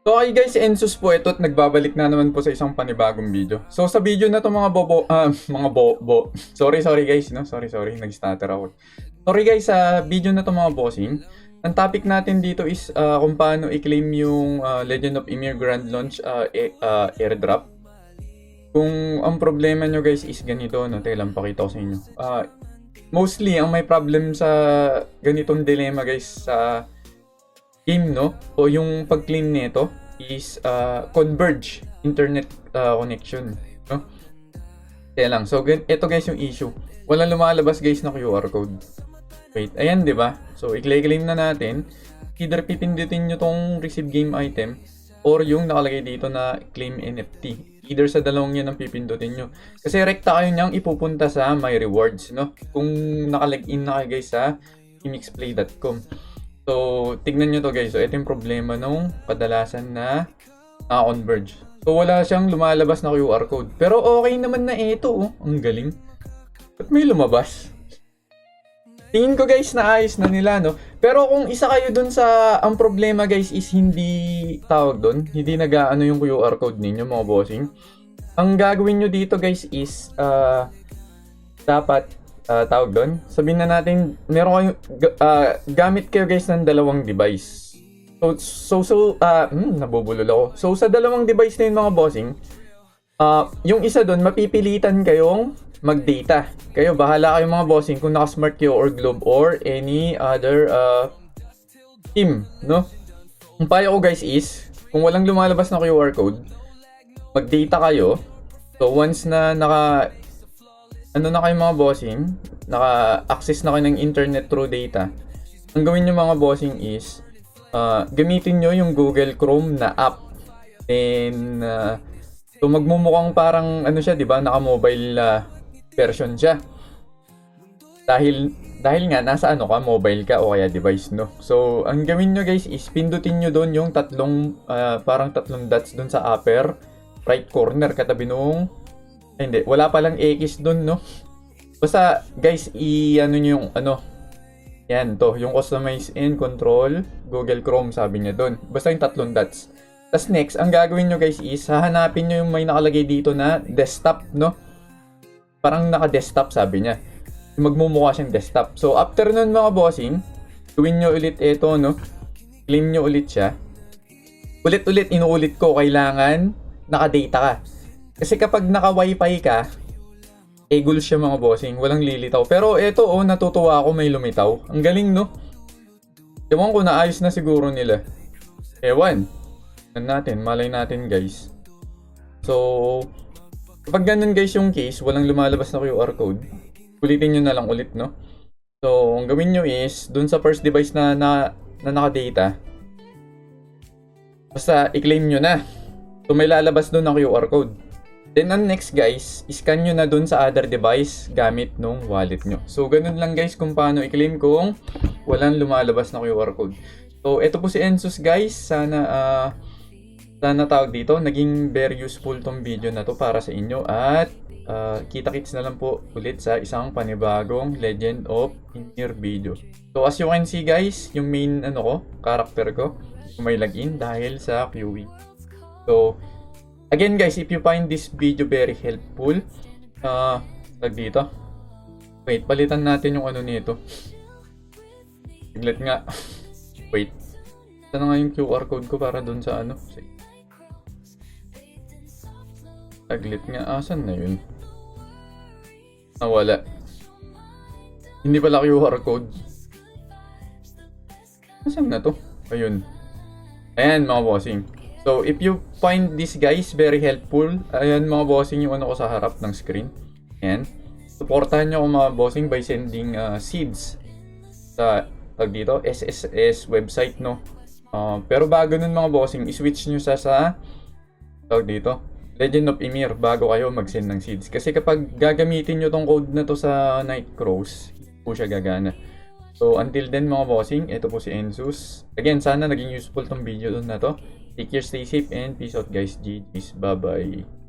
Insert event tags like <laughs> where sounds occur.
So okay guys, Ensus po ito at nagbabalik na naman po sa isang panibagong video. So sa video na to mga bobo, ah, <laughs> mga bobo, sorry sorry guys, no? sorry sorry, nag-stutter ako. Sorry guys, sa video na to mga bossing, ang topic natin dito is ah, kung paano i-claim yung ah, Legend of Ymir Grand Launch ah, e- ah, airdrop. Kung ang problema nyo guys is ganito, no? Teka lang, pakita ko sa inyo. Ah, mostly, ang may problem sa ganitong dilemma guys sa game, no? O yung pag-claim nito is uh, converge internet uh, connection, no? Kaya lang. So, ito guys yung issue. Walang lumalabas guys na QR code. Wait, ayan, di ba? So, i-claim na natin. Either pipindutin nyo tong receive game item or yung nakalagay dito na claim NFT. Either sa dalawang yan ang pipindutin nyo. Kasi rekta kayo niyang ipupunta sa my rewards, no? Kung nakalag-in na kayo guys sa imixplay.com. So, tignan nyo to guys. So, ito yung problema nung kadalasan na na-converge. So, wala siyang lumalabas na QR code. Pero okay naman na ito, oh. Ang galing. Ba't may lumabas? Tingin ko guys na ayos na nila, no? Pero kung isa kayo dun sa... Ang problema guys is hindi tawag dun. Hindi nag-ano yung QR code ninyo, mga bossing. Ang gagawin nyo dito guys is... ah dapat ah, tawag doon. Sabihin na natin, meron kayong ah, gamit kayo guys ng dalawang device. So so so ah hmm, nabubulol ako. So sa dalawang device na yun mga bossing, ah yung isa doon mapipilitan kayong mag-data. Kayo bahala kayo mga bossing kung naka-smart kayo or globe or any other ah, team, no? Ang payo ko guys is, kung walang lumalabas na QR code, mag-data kayo. So once na naka ano na kayo mga bossing, naka-access na kayo ng internet through data, ang gawin nyo mga bossing is, uh, gamitin nyo yung Google Chrome na app. And, uh, so magmumukhang parang, ano siya, di ba, naka-mobile uh, version siya. Dahil, dahil nga, nasa ano ka, mobile ka o kaya device, no? So, ang gawin nyo guys is, pindutin nyo doon yung tatlong, uh, parang tatlong dots doon sa upper right corner, katabi nung ay, hindi, wala palang X doon, no? Basta, guys, i-ano nyo yung, ano, yan, to, yung customize and control, Google Chrome, sabi niya doon. Basta yung tatlong dots. Tapos next, ang gagawin nyo guys is, hahanapin nyo yung may nakalagay dito na desktop, no? Parang naka-desktop, sabi niya. Magmumukha siyang desktop. So, after nun mga bossing, gawin nyo ulit ito, no? Claim nyo ulit siya. Ulit-ulit, inuulit ko, kailangan naka-data ka. Kasi kapag naka-wifi ka, egul siya mga bossing, walang lilitaw. Pero eto oh, natutuwa ako may lumitaw. Ang galing no? Ewan ko naayos na siguro nila. Ewan. Tignan natin, malay natin guys. So, kapag ganun guys yung case, walang lumalabas na QR code, ulitin nyo na lang ulit no? So, ang gawin nyo is, dun sa first device na, na, na naka-data, basta i-claim nyo na. So, may lalabas dun ng QR code. Then ang next guys, scan nyo na dun sa other device gamit nung wallet nyo. So ganun lang guys kung paano i-claim kung walang lumalabas na QR code. So ito po si Ensus guys. Sana ah sana tawag dito. Naging very useful tong video na to para sa inyo. At ah, kita-kits na lang po ulit sa isang panibagong Legend of Ymir video. So as you can see guys, yung main ano ko, character ko, may login dahil sa QE. So Again guys, if you find this video very helpful, uh, tag dito. Wait, palitan natin yung ano nito. Saglit nga. <laughs> Wait. Sana nga yung QR code ko para dun sa ano. Saglit nga. Asan na yun? Nawala. Hindi pala QR code. Asan na to? Ayun. Ayan mga bossing. So, if you find this guys very helpful, ayan mga bossing yung ano ko sa harap ng screen. Ayan. Supportahan nyo ako mga bossing by sending uh, seeds sa tag dito, SSS website, no? Uh, pero bago nun mga bossing, i-switch nyo sa sa tag dito, Legend of Ymir bago kayo mag-send ng seeds. Kasi kapag gagamitin nyo tong code na to sa Night Crows, hindi po siya gagana. So, until then mga bossing, ito po si Ensus. Again, sana naging useful tong video na to. Take care, stay safe, and peace out guys. GG's. Bye-bye.